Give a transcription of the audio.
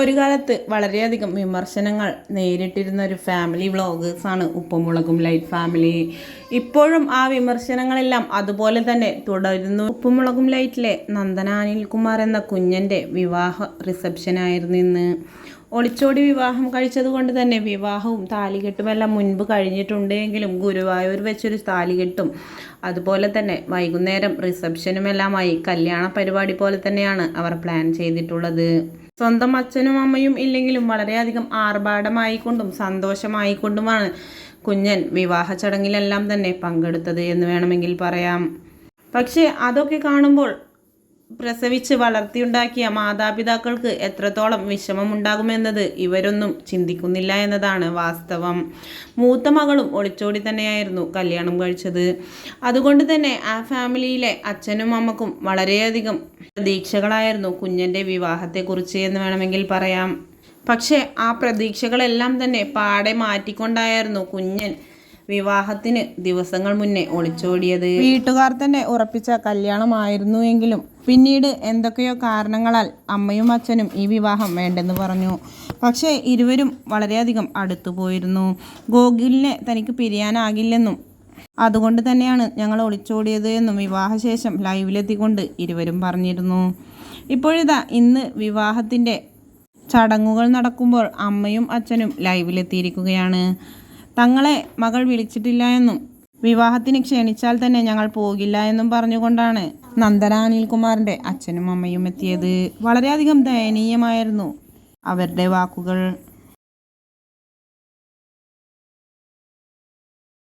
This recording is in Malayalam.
ഒരു കാലത്ത് വളരെയധികം വിമർശനങ്ങൾ നേരിട്ടിരുന്ന ഒരു ഫാമിലി വ്ളോഗേഴ്സാണ് ഉപ്പുമുളകും ലൈറ്റ് ഫാമിലി ഇപ്പോഴും ആ വിമർശനങ്ങളെല്ലാം അതുപോലെ തന്നെ തുടരുന്നു. ഉപ്പുമുളകും ലൈറ്റിലെ നന്ദന അനിൽകുമാർ എന്ന കുഞ്ഞന്റെ വിവാഹ റിസപ്ഷനായിരുന്നു ഇന്ന്. ഒളിച്ചോടി വിവാഹം കഴിച്ചതുകൊണ്ട് തന്നെ വിവാഹവും താലികെട്ടുമെല്ലാം മുൻപ് കഴിഞ്ഞിട്ടുണ്ടെങ്കിലും ഗുരുവായൂർ വെച്ചൊരു താലികെട്ടും അതുപോലെ തന്നെ വൈകുന്നേരം റിസപ്ഷനുമെല്ലാമായി കല്യാണ പരിപാടി പോലെ തന്നെയാണ് അവർ പ്ലാൻ ചെയ്തിട്ടുള്ളത്. സ്വന്തം അച്ഛനും അമ്മയും ഇല്ലെങ്കിലും വളരെയധികം ആർഭാടമായിക്കൊണ്ടും സന്തോഷമായിക്കൊണ്ടുമാണ് കുഞ്ഞൻ വിവാഹ ചടങ്ങിലെല്ലാം തന്നെ പങ്കെടുത്തത് എന്ന് വേണമെങ്കിൽ പറയാം. പക്ഷേ അതൊക്കെ കാണുമ്പോൾ പ്രസവിച്ച് വളർത്തിയുണ്ടാക്കിയ മാതാപിതാക്കൾക്ക് എത്രത്തോളം വിഷമമുണ്ടാകുമെന്നത് ഇവരൊന്നും ചിന്തിക്കുന്നില്ല എന്നതാണ് വാസ്തവം. മൂത്ത മകളും ഒളിച്ചോടി തന്നെയായിരുന്നു കല്യാണം കഴിച്ചത്. അതുകൊണ്ട് തന്നെ ആ ഫാമിലിയിലെ അച്ഛനും അമ്മക്കും വളരെയധികം പ്രതീക്ഷകളായിരുന്നു കുഞ്ഞന്റെ വിവാഹത്തെക്കുറിച്ച് എന്ന് വേണമെങ്കിൽ പറയാം. പക്ഷേ ആ പ്രതീക്ഷകളെല്ലാം തന്നെ പാടെ മാറ്റിക്കൊണ്ടായിരുന്നു കുഞ്ഞൻ വിവാഹത്തിന് ദിവസങ്ങൾ മുന്നേ ഒളിച്ചോടിയത്. വീട്ടുകാർ തന്നെ ഉറപ്പിച്ച കല്യാണമായിരുന്നു എങ്കിലും പിന്നീട് എന്തൊക്കെയോ കാരണങ്ങളാൽ അമ്മയും അച്ഛനും ഈ വിവാഹം വേണ്ടെന്ന് പറഞ്ഞു. പക്ഷേ ഇരുവരും വളരെയധികം അടുത്തു പോയിരുന്നു. ഗോകുലിനെ തനിക്ക് പിരിയാനാകില്ലെന്നും അതുകൊണ്ട് തന്നെയാണ് ഞങ്ങൾ ഒളിച്ചോടിയത് എന്നും വിവാഹശേഷം ലൈവിലെത്തിക്കൊണ്ട് ഇരുവരും പറഞ്ഞിരുന്നു. ഇപ്പോഴിതാ ഇന്ന് വിവാഹത്തിന്റെ ചടങ്ങുകൾ നടക്കുമ്പോൾ അമ്മയും അച്ഛനും ലൈവിലെത്തിയിരിക്കുകയാണ്. തങ്ങളെ മകൾ വിളിച്ചിട്ടില്ല എന്നും വിവാഹത്തിന് ക്ഷണിച്ചാൽ തന്നെ ഞങ്ങൾ പോകില്ല എന്നും പറഞ്ഞുകൊണ്ടാണ് നന്ദന അനിൽകുമാറിന്റെ അച്ഛനും അമ്മയും എത്തിയത്. വളരെയധികം ദയനീയമായിരുന്നു അവരുടെ വാക്കുകൾ.